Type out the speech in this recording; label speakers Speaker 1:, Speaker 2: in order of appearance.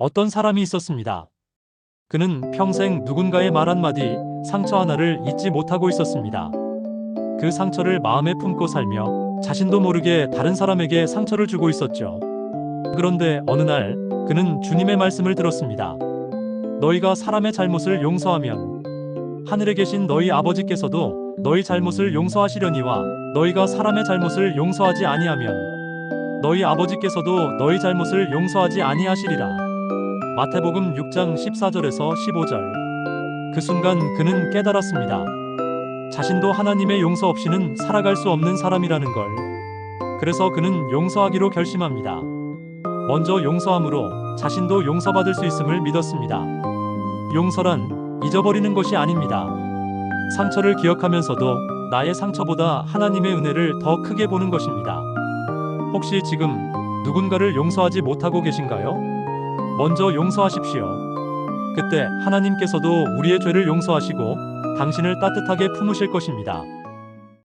Speaker 1: 어떤 사람이 있었습니다. 그는 평생 누군가의 말 한마디, 상처 하나를 잊지 못하고 있었습니다. 그 상처를 마음에 품고 살며 자신도 모르게 다른 사람에게 상처를 주고 있었죠. 그런데 어느 날 그는 주님의 말씀을 들었습니다. 너희가 사람의 잘못을 용서하면 하늘에 계신 너희 아버지께서도 너희 잘못을 용서하시려니와 너희가 사람의 잘못을 용서하지 아니하면 너희 아버지께서도 너희 잘못을 용서하지 아니하시리라. 마태복음 6장 14절에서 15절. 그 순간 그는 깨달았습니다. 자신도 하나님의 용서 없이는 살아갈 수 없는 사람이라는 걸. 그래서 그는 용서하기로 결심합니다. 먼저 용서함으로 자신도 용서받을 수 있음을 믿었습니다. 용서란 잊어버리는 것이 아닙니다. 상처를 기억하면서도 나의 상처보다 하나님의 은혜를 더 크게 보는 것입니다. 혹시 지금 누군가를 용서하지 못하고 계신가요? 먼저 용서하십시오. 그때 하나님께서도 우리의 죄를 용서하시고 당신을 따뜻하게 품으실 것입니다.